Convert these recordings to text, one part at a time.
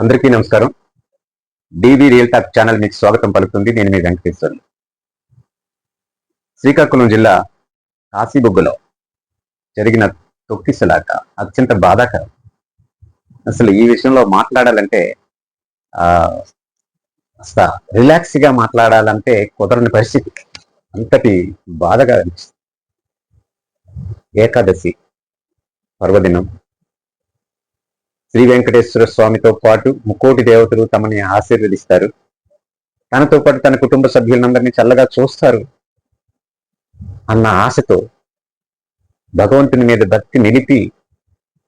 అందరికీ నమస్కారం. డివి real talk channel మీకు స్వాగతం పలుకుతుంది. నేను మీ వెంకటేశ్వర్లు. శ్రీకాకుళం జిల్లా కాశీబొగ్గులో జరిగిన తొక్కిసలాట అత్యంత బాధాకరం. అసలు ఈ విషయంలో మాట్లాడాలంటే రిలాక్స్గా మాట్లాడాలంటే కుదరని పరిస్థితి. అంతటి బాధగా అనిపిస్తుంది. ఏకాదశి పర్వదినం. శ్రీ వెంకటేశ్వర స్వామితో పాటు ముక్కోటి దేవతలు తమని ఆశీర్వదిస్తారు. తనతో పాటు తన కుటుంబ సభ్యులందరినీ చల్లగా చూస్తారు. అన్న ఆశతో భగవంతుని మీద భక్తి నిలిపి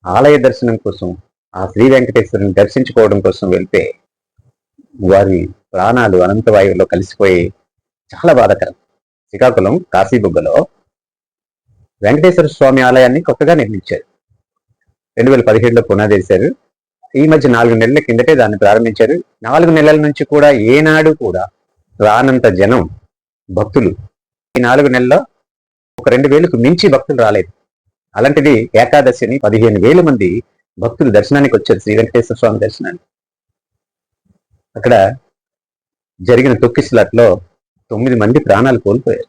ఆలయ దర్శనం కోసం ఆ శ్రీ వెంకటేశ్వరుని దర్శించుకోవడం కోసం వెళ్తే వారి ప్రాణాలు అనంతవాయువులో కలిసిపోయి చాలా బాధకరం. శ్రీకాకుళం కాశీబుగ్గలో వెంకటేశ్వర స్వామి ఆలయాన్ని కొత్తగా నిర్మించారు. రెండు వేల పదిహేడులో పునాదేశారు. ఈ మధ్య నాలుగు నెలల కిందటే దాన్ని ప్రారంభించారు. నాలుగు నెలల నుంచి కూడా ఏనాడు కూడా రానంత జనం భక్తులు ఈ నాలుగు నెలల్లో ఒక రెండు వేలకు మించి భక్తులు రాలేదు. అలాంటిది ఏకాదశిని పదిహేను వేల మంది భక్తులు దర్శనానికి వచ్చారు శ్రీ వెంకటేశ్వర స్వామి దర్శనానికి. అక్కడ జరిగిన తొక్కిసలాట్లో తొమ్మిది మంది ప్రాణాలు కోల్పోయారు.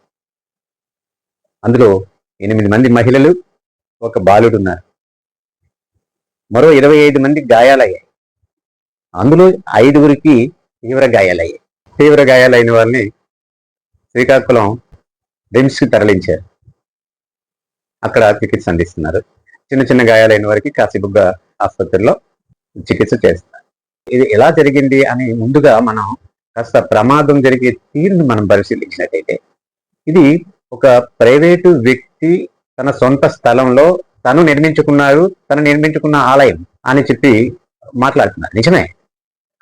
అందులో ఎనిమిది మంది మహిళలు ఒక బాలుడు ఉన్నారు. మరో ఇరవై ఐదు మంది గాయాలయ్యాయి. అందులో ఐదుగురికి తీవ్ర గాయాలయ్యాయి. తీవ్ర గాయాలైన వాళ్ళని శ్రీకాకుళం రిమ్స్కి తరలించారు. అక్కడ చికిత్స అందిస్తున్నారు. చిన్న చిన్న గాయాలైన వారికి కాశీబుగ్గ ఆసుపత్రిలో చికిత్స చేస్తున్నారు ఇది ఎలా జరిగింది అని ముందుగా మనం కాస్త ప్రమాదం జరిగే తీరును మనం పరిశీలించినట్టయితే ఇది ఒక ప్రైవేటు వ్యక్తి తన సొంత స్థలంలో తను నిర్మించుకున్నారు తను నిర్మించుకున్న ఆలయం అని చెప్పి మాట్లాడుతున్నారు. నిజమే.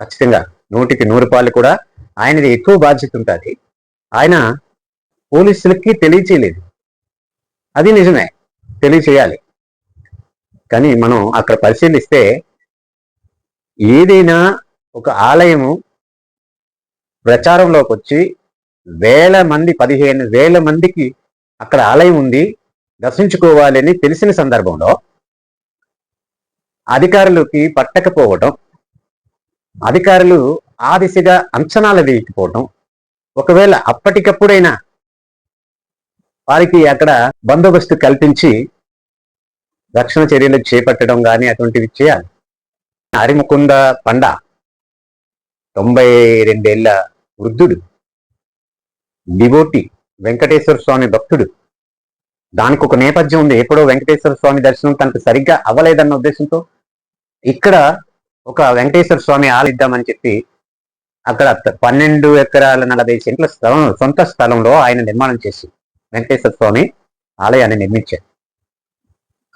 ఖచ్చితంగా నూటికి నూరు పాలు కూడా ఆయనది ఎక్కువ బాధ్యత ఉంటుంది. ఆయన పోలీసులకి తెలియచేయలేదు. అది నిజమే. తెలియచేయాలి. కానీ మనం అక్కడ పరిశీలిస్తే ఏదైనా ఒక ఆలయము ప్రచారంలోకి వచ్చి వేల మంది పదిహేను వేల మందికి అక్కడ ఆలయం ఉంది. దర్శించుకోవాలని తెలిసిన సందర్భంలో అధికారులకి పట్టకపోవడం అధికారులు ఆ దిశగా అంచనాలు వేయకపోవడం ఒకవేళ అప్పటికప్పుడైనా వారికి అక్కడ బందోబస్తు కల్పించి రక్షణ చర్యలు చేపట్టడం కానీ అటువంటివి చేయాలి. హరిముకుంద పండ తొంభై రెండేళ్ళ వృద్ధుడు డివోటి వెంకటేశ్వర స్వామి భక్తుడు దానికి ఒక నేపథ్యం ఉంది. ఎప్పుడో వెంకటేశ్వర స్వామి దర్శనం తనకు సరిగ్గా అవ్వలేదన్న ఉద్దేశంతో ఇక్కడ ఒక వెంకటేశ్వర స్వామి ఆలిద్దామని చెప్పి అక్కడ పన్నెండు ఎకరాల నలభై సెంట్ల స్థలం సొంత స్థలంలో ఆయన నిర్మాణం చేసి వెంకటేశ్వర స్వామి ఆలయాన్ని నిర్మించారు.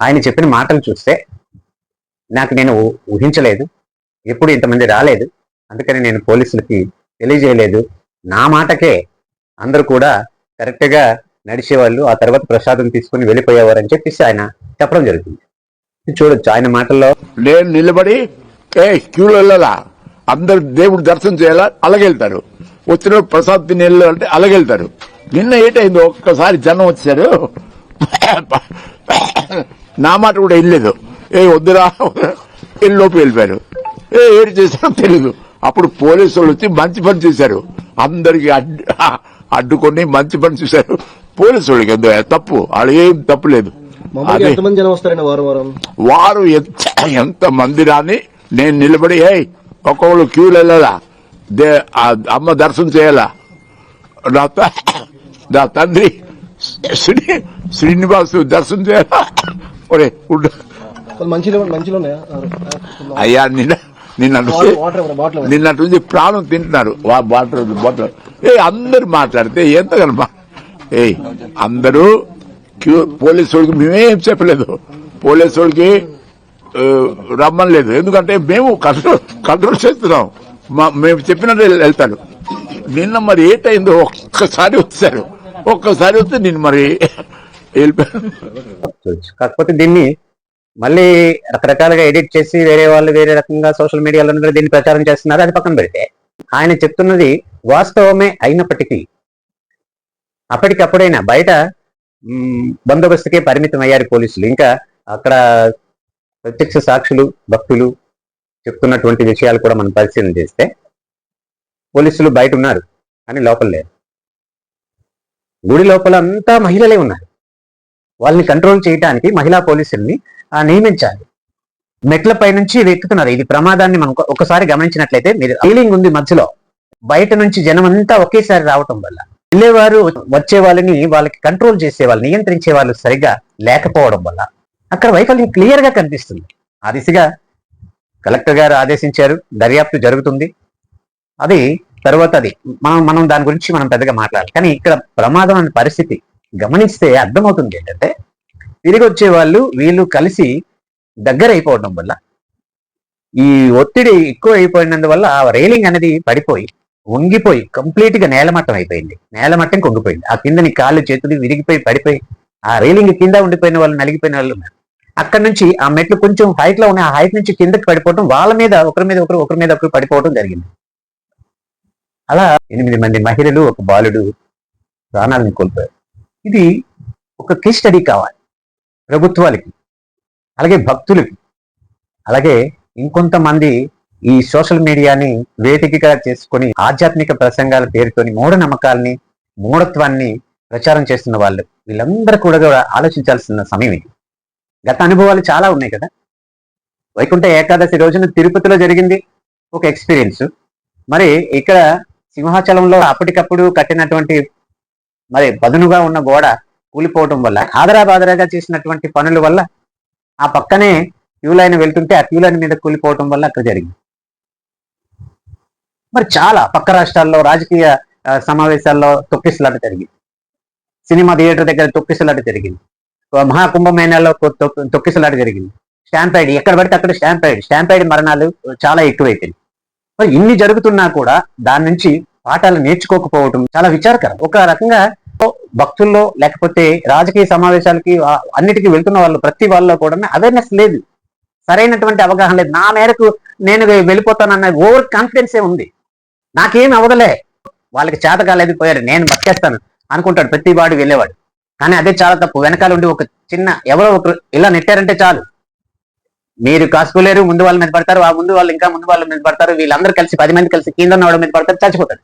ఆయన చెప్పిన మాటలు చూస్తే నాకు నేను ఊహించలేదు. ఎప్పుడు ఇంతమంది రాలేదు. అందుకని నేను పోలీసులకి తెలియజేయలేదు. నా మాటకే అందరూ కూడా కరెక్ట్గా నడిచేవాళ్ళు ఆ తర్వాత ప్రసాదం తీసుకుని వెళ్ళిపోయేవారు అని చెప్పేసి ఆయన చెప్పడం జరుగుతుంది. చూడొచ్చు. ఆయన మాటల్లో నేను నిలబడి ఏ క్యూలో వెళ్ళాలా? అందరు దేవుడు దర్శనం చేయాలా? అలాగెళ్తారు. వచ్చిన ప్రసాద్ తిని వెళ్ళాలంటే అలాగెళ్తారు. నిన్న ఏటైందో? ఒక్కసారి జనం వచ్చారు. నా మాట కూడా వెళ్ళలేదు ఏ వద్దురా. లోపు వెళ్ళిపోయారు. ఏ ఏడు చేశారో తెలీదు. అప్పుడు పోలీసు వాళ్ళు వచ్చి మంచి పని చేశారు. అందరికి అడ్డుకొని మంచి పని చేశారు. పోలీసు వాళ్ళకి ఎంతో తప్పు? వాళ్ళు ఏం తప్పు లేదు. వారం ఎంత మంది రాని నేను నిలబడి ఏయ్ ఒక్కొక్కరు క్యూలు వెళ్ళాలా? దే అమ్మ దర్శనం చేయాలా? నా నా తండ్రి శ్రీ శ్రీనివాసు దర్శనం చేయాలా? ఒరే మంచిలో మంచిలో ఉన్నాయా? అయ్యా నిన్న నిన్న నుంచి వాటర్ ఇవ్వండి, బాటిల్ ఇవ్వండి. నిన్నటి నుంచి ప్రాణం తింటున్నారు. వా- వాటర్ బాటిల్ ఏ అందరు మాట్లాడితే ఎంత కలమా ఏ అందరూ క్యూ పోలీసు వాళ్ళకి మేమేం చెప్పలేదు. పోలీసు వాళ్ళకి ఆ, రమ్మనలేదు ఎందుకంటే మేము కంట్రోల్ కంట్రోల్ చేస్తున్నాం. మా- మేము చెప్పినట్టు వెళ్తారు. నిన్న మరి ఏటైందో ఒక్కసారి వచ్చారు. ఒక్కసారి వస్తే నేను మరి వెళ్ళిపోయాను. కాకపోతే దీన్ని మళ్ళీ రకరకాలుగా ఎడిట్ చేసి వేరే వాళ్ళు వేరే రకంగా సోషల్ మీడియాలో దీన్ని ప్రచారం చేస్తున్నారు అది పక్కన పెడితే. ఆయన చెప్తున్నది వాస్తవమే అయినప్పటికీ అప్పటికప్పుడైనా బయట బందోబస్తుకే పరిమితం అయ్యారు పోలీసులు. ఇంకా అక్కడ ప్రత్యక్ష సాక్షులు భక్తులు చెప్తున్నటువంటి విషయాలు కూడా మనం పరిశీలన చేస్తే పోలీసులు బయట ఉన్నారు కానీ లోపల లేరు. గుడి లోపల అంతా మహిళలే ఉన్నారు. వాళ్ళని కంట్రోల్ చేయడానికి మహిళా పోలీసుల్ని నియమించాలి. మెట్లపై నుంచి ఇవి ఎక్కుతున్నారు. ఇది ప్రమాదాన్ని మనం ఒకసారి గమనించినట్లయితే మీరు ఫీలింగ్ ఉంది మధ్యలో. బయట నుంచి జనం అంతా ఒకేసారి రావటం వల్ల. వెళ్ళేవారు వచ్చే వాళ్ళని వాళ్ళకి కంట్రోల్ చేసే వాళ్ళు నియంత్రించే వాళ్ళు సరిగ్గా లేకపోవడం వల్ల. అక్కడ వైఫల్యం క్లియర్గా కనిపిస్తుంది. ఆ దిశగా కలెక్టర్ గారు ఆదేశించారు. దర్యాప్తు జరుగుతుంది. అది తర్వాత అది మనం మనం దాని గురించి మనం పెద్దగా మాట్లాడాలి. కానీ ఇక్కడ ప్రమాదం అనే పరిస్థితి గమనిస్తే అర్థమవుతుంది ఏంటంటే తిరిగి వచ్చే వాళ్ళు వీళ్ళు కలిసి దగ్గర అయిపోవడం వల్ల ఈ ఒత్తిడి ఎక్కువ అయిపోయినందువల్ల ఆ రైలింగ్ అనేది పడిపోయి వంగిపోయి కంప్లీట్గా నేలమట్టం అయిపోయింది. నేలమట్టం కొంగిపోయింది. ఆ కిందని కాళ్ళు చేతులు విరిగిపోయి పడిపోయి ఆ రైలింగ్ కింద ఉండిపోయిన వాళ్ళు నలిగిపోయిన వాళ్ళు ఉన్నారు. అక్కడ నుంచి ఆ మెట్లు కొంచెం హైట్లో ఉన్న ఆ హైట్ నుంచి కిందకి పడిపోవడం వాళ్ళ మీద ఒకరి మీద ఒకరు ఒకరి మీద ఒకరు పడిపోవడం జరిగింది. అలా ఎనిమిది మంది మహిళలు ఒక బాలుడు ప్రాణాలను కోల్పోయారు. ఇది ఒక కేస్ స్టడీ కావాలి. ప్రభుత్వాలకి అలాగే భక్తులకి అలాగే ఇంకొంతమంది ఈ సోషల్ మీడియాని వేదికగా చేసుకొని ఆధ్యాత్మిక ప్రసంగాల పేరుతోని మూఢనమ్మకాల్ని మూఢత్వాన్ని ప్రచారం చేస్తున్న వాళ్ళు వీళ్ళందరూ కూడా కూడా ఆలోచించాల్సిన సమయం ఇది. గత అనుభవాలు చాలా ఉన్నాయి కదా? వైకుంఠ ఏకాదశి రోజున తిరుపతిలో జరిగింది ఒక ఎక్స్పీరియన్స్. మరి ఇక్కడ సింహాచలంలో అప్పటికప్పుడు కట్టినటువంటి మరి బదునుగా ఉన్న గోడ కూలిపోవడం వల్ల ఆదరా బాదరాగా చేసినటువంటి పనుల వల్ల ఆ పక్కనే క్యూ లైన్ వెళ్తుంటే ఆ క్యూ లైన్ మీద కూలిపోవటం వల్ల అక్కడ జరిగింది. మరి చాలా పక్క రాష్ట్రాల్లో రాజకీయ సమావేశాల్లో తొక్కిసలాట జరిగింది. సినిమా థియేటర్ దగ్గర తొక్కిసలాట జరిగింది. మహాకుంభమేళాలో తొక్కిసలాట జరిగింది. స్టాంపైడ్ ఎక్కడ పడితే అక్కడ స్టాంపైడ్. స్టాంపైడ్ మరణాలు చాలా ఎక్కువైపోయినాయి. మరి ఇన్ని జరుగుతున్నా కూడా దాని నుంచి పాఠాలు నేర్చుకోకపోవటం చాలా విచారకరం. ఒక రకంగా భక్తుల్లో లేకపోతే రాజకీయ సమావేశాలకి అన్నిటికి అన్నిటికీ వెళ్తున్న వాళ్ళు ప్రతి వాళ్ళలో కూడా అవేర్నెస్ లేదు. సరైనటువంటి అవగాహన లేదు. నా మేరకు నేను వెళ్ళిపోతానన్న ఓవర్ కాన్ఫిడెన్సే ఉంది. నాకేం అవదలే. వాళ్ళకి చేత కాలేదు పోయారు నేను బతికేస్తాను అనుకుంటాడు. ప్రతి వాడు వెళ్ళేవాడు. కానీ అదే చాలా తప్పు. వెనకాల ఉండి ఒక చిన్న ఎవరో ఒకరు ఇలా నెట్టారంటే చాలు. మీరు కాసుకోలేరు. ముందు వాళ్ళ మీద పడతారు. ఆ ముందు వాళ్ళు ఇంకా ముందు వాళ్ళ మీద పడతారు. వీళ్ళందరూ కలిసి పది మంది కలిసి కింద ఉన్న వాళ్ళ మీద పడతారు. చచ్చిపోతారు.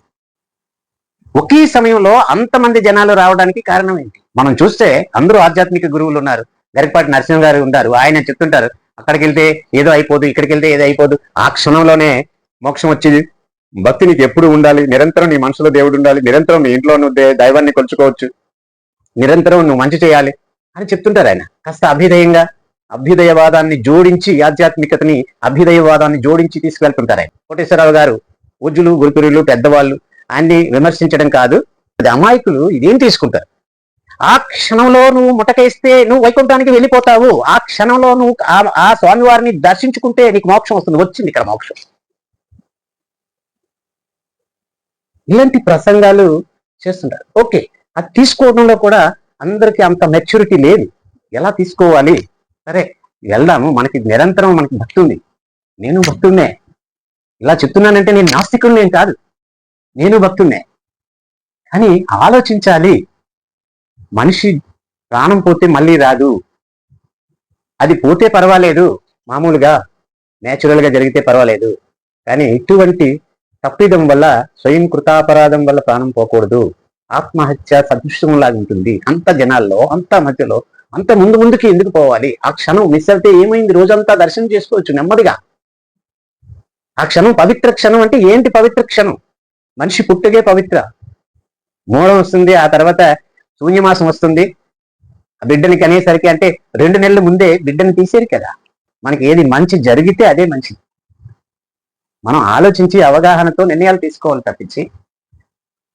ఒకే సమయంలో అంతమంది జనాలు రావడానికి కారణం ఏంటి? మనం చూస్తే అందరూ ఆధ్యాత్మిక గురువులు ఉన్నారు. గరికపాటి నరసింహ గారు ఉంటారు ఆయన చెప్తుంటారు అక్కడికి వెళ్తే ఏదో అయిపోదు ఇక్కడికి వెళ్తే ఏదో అయిపోదు. ఆ క్షణంలోనే మోక్షం వచ్చేది. భక్తి నీకు ఎప్పుడు ఉండాలి? నిరంతరం నీ మనసులో దేవుడు ఉండాలి. నిరంతరం నీ ఇంట్లో నువ్వు దే- దైవాన్ని కొలుచుకోవచ్చు. నిరంతరం నువ్వు మంచి చేయాలి అని చెప్తుంటారు ఆయన. కాస్త అభ్యుదయంగా అభ్యుదయవాదాన్ని జోడించి ఆధ్యాత్మికతని అభ్యుదయవాదాన్ని జోడించి తీసుకెళ్తుంటారు ఆయన. కోటేశ్వరరావు గారు పూజ్యులు గురుకురులు పెద్దవాళ్ళు ఆయన్ని విమర్శించడం కాదు. అది అమాయకులు ఇదేం తీసుకుంటారు? ఆ క్షణంలో నువ్వు ముటకేస్తే నువ్వు వైకుంఠానికి వెళ్ళిపోతావు. ఆ క్షణంలో నువ్వు ఆ- ఆ స్వామివారిని దర్శించుకుంటే నీకు మోక్షం వస్తుంది. వచ్చింది ఇక్కడ మోక్షం. ఇలాంటి ప్రసంగాలు చేస్తుంటారు. ఓకే అది తీసుకోవడంలో కూడా అందరికీ అంత మెచ్యూరిటీ లేదు. ఎలా తీసుకోవాలి? సరే వెళ్దాము. మనకి నిరంతరం మనకి భక్తి ఉంది. నేను భక్తున్నే ఇలా చెప్తున్నానంటే నేను నాస్తికుడు ఏం కాదు. నేను భక్తున్నే కానీ ఆలోచించాలి మనిషి ప్రాణం పోతే మళ్ళీ రాదు. అది పోతే పర్వాలేదు మామూలుగా నేచురల్గా జరిగితే పర్వాలేదు. కానీ ఇటువంటి తప్పిదం వల్ల స్వయం కృతాపరాధం వల్ల ప్రాణం పోకూడదు. ఆత్మహత్య సదృశ్యంలాగా ఉంటుంది. అంత జనాల్లో అంత మధ్యలో అంత ముందు ముందుకి ఎందుకు పోవాలి? ఆ క్షణం మిస్ అయితే ఏమైంది? రోజంతా దర్శనం చేసుకోవచ్చు నెమ్మదిగా. ఆ క్షణం పవిత్ర క్షణం అంటే ఏంటి పవిత్ర క్షణం? మనిషి పుట్టుకే పవిత్ర. మూలం వస్తుంది ఆ తర్వాత శూన్యమాసం వస్తుంది. ఆ బిడ్డని కనేసరికి అంటే రెండు నెలల ముందే బిడ్డని తీసేరు కదా. మనకి ఏది మంచి జరిగితే అదే మంచిది మనం ఆలోచించి అవగాహనతో నిర్ణయాలు తీసుకోవాలి తప్పించి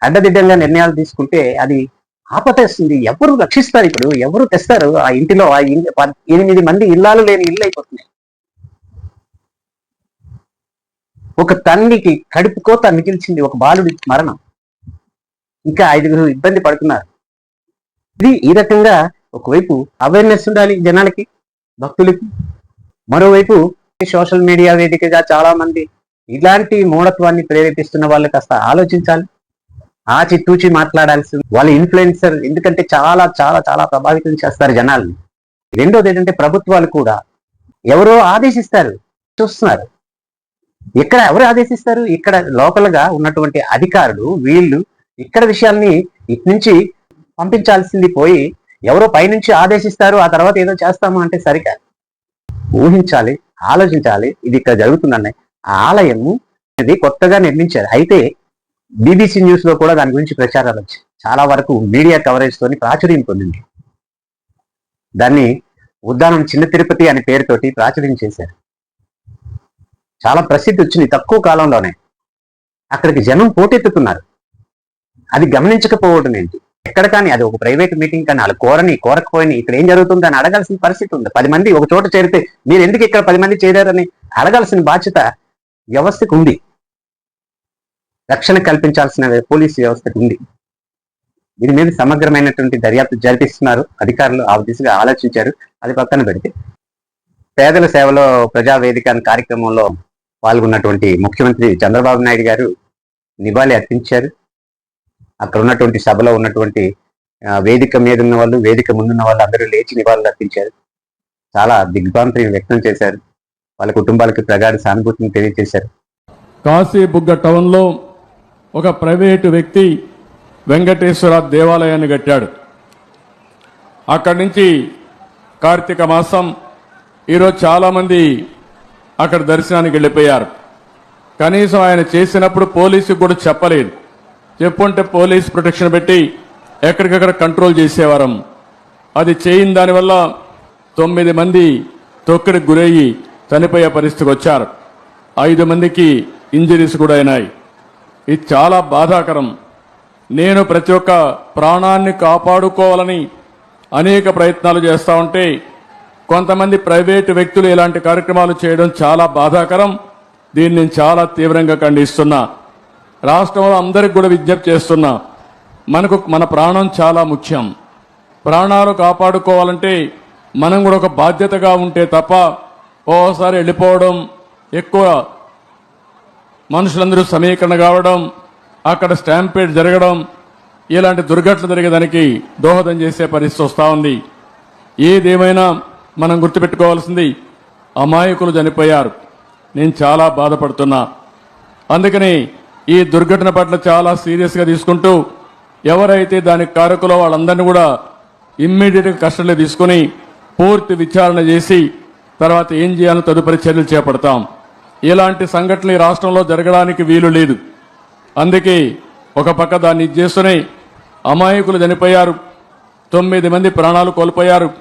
అడ్డదిడ్డంగా నిర్ణయాలు తీసుకుంటే అది ఆపతేస్తుంది ఎవరు రక్షిస్తారు ఇప్పుడు? ఎవరు తెస్తారు? ఆ ఇంటిలో ఆ ఇంటి ఎనిమిది మంది ఇల్లాలు లేని ఇల్లు అయిపోతున్నాయి. ఒక తల్లికి కడుపు కోత మిగిల్చింది ఒక బాలుడి మరణం. ఇంకా ఐదుగురు ఇబ్బంది పడుతున్నారు. ఇది ఈ రకంగా ఒకవైపు అవేర్నెస్ ఉండాలి జనాలకి భక్తులకి. మరోవైపు సోషల్ మీడియా వేదికగా చాలా మంది ఇలాంటి మూఢత్వాన్ని ప్రేరేపిస్తున్న వాళ్ళు కాస్త ఆలోచించాలి. ఆచి తూచి మాట్లాడాల్సి వాళ్ళ ఇన్ఫ్లుయెన్సర్ ఎందుకంటే చాలా చాలా చాలా ప్రభావితం చేస్తారు జనాల్ని. రెండోది ఏంటంటే ప్రభుత్వాలు కూడా ఎవరో ఆదేశిస్తారు చూస్తున్నారు. ఇక్కడ ఎవరు ఆదేశిస్తారు? ఇక్కడ లోకల్గా ఉన్నటువంటి అధికారులు వీళ్ళు ఇక్కడ విషయాల్ని ఇటు నుంచి పంపించాల్సింది పోయి ఎవరో పైనుంచి ఆదేశిస్తారు ఆ తర్వాత ఏదో చేస్తాము అంటే సరిగా ఊహించాలి ఆలోచించాలి. ఇది ఇక్కడ జరుగుతుందన్న ఆలయము ఇది కొత్తగా నిర్మించారు. అయితే బీబీసీ న్యూస్లో కూడా దాని గురించి ప్రచారాలు వచ్చాయి చాలా వరకు మీడియా కవరేజ్ తోని ప్రాచుర్యం పొందింది. దాన్ని ఉద్దానం చిన్న తిరుపతి అనే పేరుతోటి ప్రాచుర్యం చేశారు. చాలా ప్రసిద్ధి వచ్చింది తక్కువ కాలంలోనే. అక్కడికి జనం పోటెత్తుతున్నారు. అది గమనించకపోవడం ఏంటి? ఎక్కడ కానీ అది ఒక ప్రైవేట్ మీటింగ్ కానీ వాళ్ళు కోరని కోరకపోయినా ఇక్కడ ఏం జరుగుతుంది అని అడగాల్సిన పరిస్థితి ఉంది. పది మంది ఒక చోట చేరితే మీరు ఎందుకు ఇక్కడ పది మంది చేరారని అడగాల్సిన బాధ్యత వ్యవస్థకు ఉంది. రక్షణ కల్పించాల్సిన పోలీసు వ్యవస్థకు ఉంది. దీని మీద సమగ్రమైనటువంటి దర్యాప్తు జరిపిస్తున్నారు. అధికారులు ఆ దిశగా ఆలోచించారు. అది పక్కన పెడితే పేదల సేవలో ప్రజావేదిక కార్యక్రమంలో పాల్గొన్నటువంటి ముఖ్యమంత్రి చంద్రబాబు నాయుడు గారు నివాళి అర్పించారు. అక్కడ ఉన్నటువంటి సభలో ఉన్నటువంటి వేదిక మీద ఉన్న వాళ్ళు వేదిక ముందున్న వాళ్ళు అందరూ లేచి నివాళులు అర్పించారు. చాలా దిగ్భ్రాంతిని వ్యక్తం చేశారు. వాళ్ళ కుటుంబాలకు ప్రగాఢ సానుభూతిని తెలియజేశారు. కాశీబుగ్గ టౌన్లో ఒక ప్రైవేటు వ్యక్తి వెంకటేశ్వర దేవాలయాన్ని కట్టాడు. అక్కడి నుంచి కార్తీక మాసం ఈరోజు చాలామంది అక్కడ దర్శనానికి వెళ్ళిపోయారు. కనీసం ఆయన చేసినప్పుడు పోలీసుకు కూడా చెప్పలేదు. చెప్పుంటే పోలీస్ ప్రొటెక్షన్ పెట్టి ఎక్కడికక్కడ కంట్రోల్ చేసేవారం. అది చేయని దానివల్ల తొమ్మిది మంది తొక్కిడికి గురయ్యి చనిపోయే పరిస్థితికి వచ్చారు. ఐదు మందికి ఇంజరీస్ కూడా అయినాయి. ఇది చాలా బాధాకరం. నేను ప్రతి ఒక్క ప్రాణాన్ని కాపాడుకోవాలని అనేక ప్రయత్నాలు చేస్తూ ఉంటే కొంతమంది ప్రైవేటు వ్యక్తులు ఇలాంటి కార్యక్రమాలు చేయడం చాలా బాధాకరం. దీన్ని నేను చాలా తీవ్రంగా ఖండిస్తున్నా. రాష్ట్రంలో అందరికి కూడా విజ్ఞప్తి చేస్తున్నా. మనకు మన ప్రాణం చాలా ముఖ్యం. ప్రాణాలు కాపాడుకోవాలంటే మనం కూడా ఒక బాధ్యతగా ఉంటే తప్ప ఓసారి వెళ్ళిపోవడం ఎక్కువ మనుషులందరూ సమీకరణ కావడం అక్కడ స్టాంపేడ్ జరగడం ఇలాంటి దుర్ఘటన జరిగేదానికి దోహదం చేసే పరిస్థితి వస్తూ ఉంది. ఏదేమైనా మనం గుర్తుపెట్టుకోవాల్సింది అమాయకులు చనిపోయారు. నేను చాలా బాధపడుతున్నా. అందుకని ఈ దుర్ఘటన పట్ల చాలా సీరియస్గా తీసుకుంటూ ఎవరైతే దానికి కారకులో వాళ్ళందరినీ కూడా ఇమ్మీడియట్గా కస్టడీలో తీసుకుని పూర్తి విచారణ చేసి తర్వాత ఏం చేయాలో తదుపరి చర్యలు చేపడతాం. ఇలాంటి సంఘటనలు ఈ రాష్ట్రంలో జరగడానికి వీలు లేదు. అందుకే ఒక పక్క దాన్ని ఇది చేస్తూనే అమాయకులు చనిపోయారు తొమ్మిది మంది ప్రాణాలు కోల్పోయారు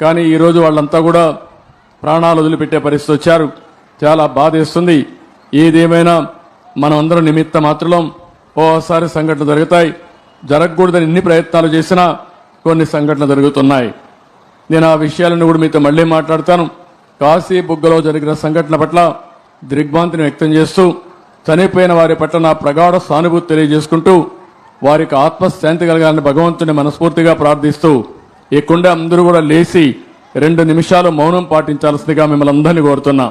కానీ ఈరోజు వాళ్ళంతా కూడా ప్రాణాలు వదిలిపెట్టే పరిస్థితి వచ్చారు. చాలా బాధేస్తుంది. ఏదేమైనా మనం అందరం నిమిత్త మాత్రం ఓసారి సంఘటనలు జరుగుతాయి. జరగకూడదని ఎన్ని ప్రయత్నాలు చేసినా కొన్ని సంఘటనలు జరుగుతున్నాయి. నేను ఆ విషయాలను కూడా మీతో మళ్ళీ మాట్లాడతాను. కాశీ బుగ్గలో జరిగిన సంఘటన పట్ల దిగ్భాంతిని వ్యక్తం చేస్తూ చనిపోయిన వారి పట్ల నా ప్రగాఢ సానుభూతి తెలియజేసుకుంటూ వారికి ఆత్మశాంతి కలగాలని భగవంతుని మనస్ఫూర్తిగా ప్రార్థిస్తూ ఈ కుండ అందరూ కూడా లేచి రెండు నిమిషాలు మౌనం పాటించాల్సిందిగా మిమ్మల్ని అందరినీ కోరుతున్నా.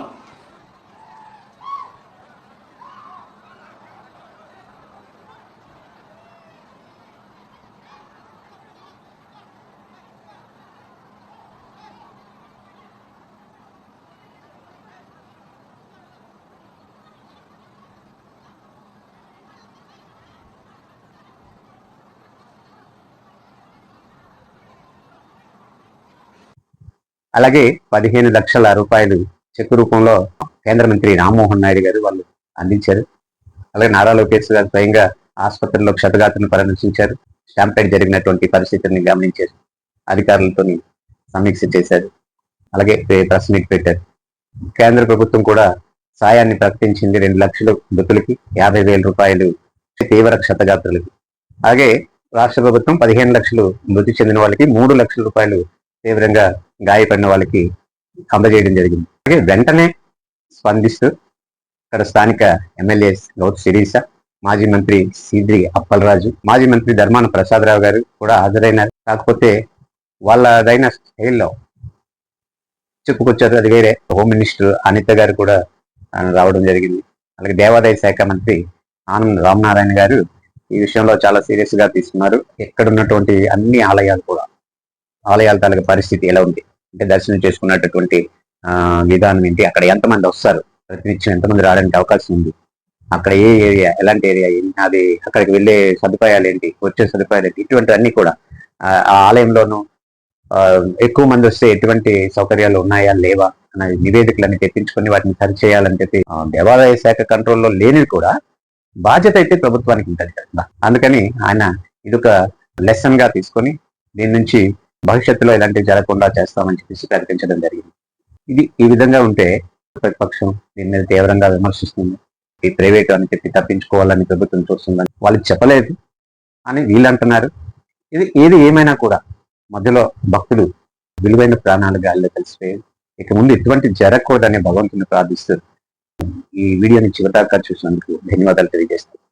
అలాగే పదిహేను లక్షల రూపాయలు చెక్కు రూపంలో కేంద్ర మంత్రి రామ్మోహన్ నాయుడు గారు వాళ్ళు అందించారు. అలాగే నారా లోకేష్ గారు స్వయంగా ఆసుపత్రిలో క్షతగాత్రను పరామర్శించారు. స్టాంపేట్ జరిగినటువంటి పరిస్థితిని గమనించారు. అధికారులతో సమీక్ష చేశారు. అలాగే ప్రెస్ మీట్ పెట్టారు. కేంద్ర ప్రభుత్వం కూడా సాయాన్ని ప్రకటించింది రెండు లక్షలు మృతులకి యాభై వేల రూపాయలు తీవ్ర క్షతగాత్రులకి. అలాగే రాష్ట్ర ప్రభుత్వం పదిహేను లక్షలు మృతి చెందిన వాళ్ళకి మూడు లక్షల రూపాయలు తీవ్రంగా గాయపడిన వాళ్ళకి అందజేయడం జరిగింది. అలాగే వెంటనే స్పందిస్తూ ఇక్కడ స్థానిక ఎమ్మెల్యే గౌత్ శిరీష మాజీ మంత్రి సీద్రి అప్పలరాజు మాజీ మంత్రి ధర్మాన ప్రసాదరావు గారు కూడా హాజరైనారు. కాకపోతే వాళ్ళదైన స్టైల్లో చెప్పుకొచ్చారు అది వేరే. హోమ్ మినిస్టర్ అనిత గారు కూడా రావడం జరిగింది. అలాగే దేవాదాయ శాఖ మంత్రి ఆనంద్ రామనారాయణ గారు ఈ విషయంలో చాలా సీరియస్గా తీసుకున్నారు. ఎక్కడ ఉన్నటువంటి అన్ని ఆలయాలు కూడా ఆలయాల తాలూకా పరిస్థితి ఎలా ఉంది? అంటే దర్శనం చేసుకున్నటువంటి విధానం ఏంటి? అక్కడ ఎంతమంది వస్తారు? ప్రతినిత్యం ఎంతమంది రావడానికి అవకాశం ఉంది? అక్కడ ఏ ఏరియా? ఎలాంటి ఏరియా? అది అక్కడికి వెళ్ళే సదుపాయాలు ఏంటి? వచ్చే సదుపాయాలు ఏంటి? ఇటువంటి అన్ని కూడా. ఆ ఆలయంలోనూ ఎక్కువ మంది వస్తే ఎటువంటి సౌకర్యాలు ఉన్నాయా? లేవా? అన్న నివేదికలన్నీ తెప్పించుకొని వాటిని సరిచేయాలని చెప్పి దేవాలయ దేవాదాయ శాఖ కంట్రోల్లో లేనివి కూడా బాధ్యత అయితే ప్రభుత్వానికి ఉంటుంది కదా. అందుకని ఆయన ఇదొక లెసన్గా తీసుకొని దీని నుంచి భవిష్యత్తులో ఇలాంటివి జరగకుండా చేస్తామని చెప్పేసి ప్రకటించడం జరిగింది. ఇది ఈ విధంగా ఉంటే ప్రతిపక్షం దీని మీద తీవ్రంగా విమర్శిస్తుంది. ఈ ప్రైవేట్ అని చెప్పి తప్పించుకోవాలని ప్రభుత్వం చూస్తుందని వాళ్ళు చెప్పలేదు అని వీళ్ళు అంటున్నారు ఇది ఏది ఏమైనా కూడా మధ్యలో భక్తులు విలువైన ప్రాణాలు గాలిలో కలిసిపోయి ఇక ముందు ఎటువంటి జరగకూడదని భగవంతుని ప్రార్థిస్తూ ఈ వీడియోని చివరిదాకా చూసినందుకు ధన్యవాదాలు తెలియజేస్తాను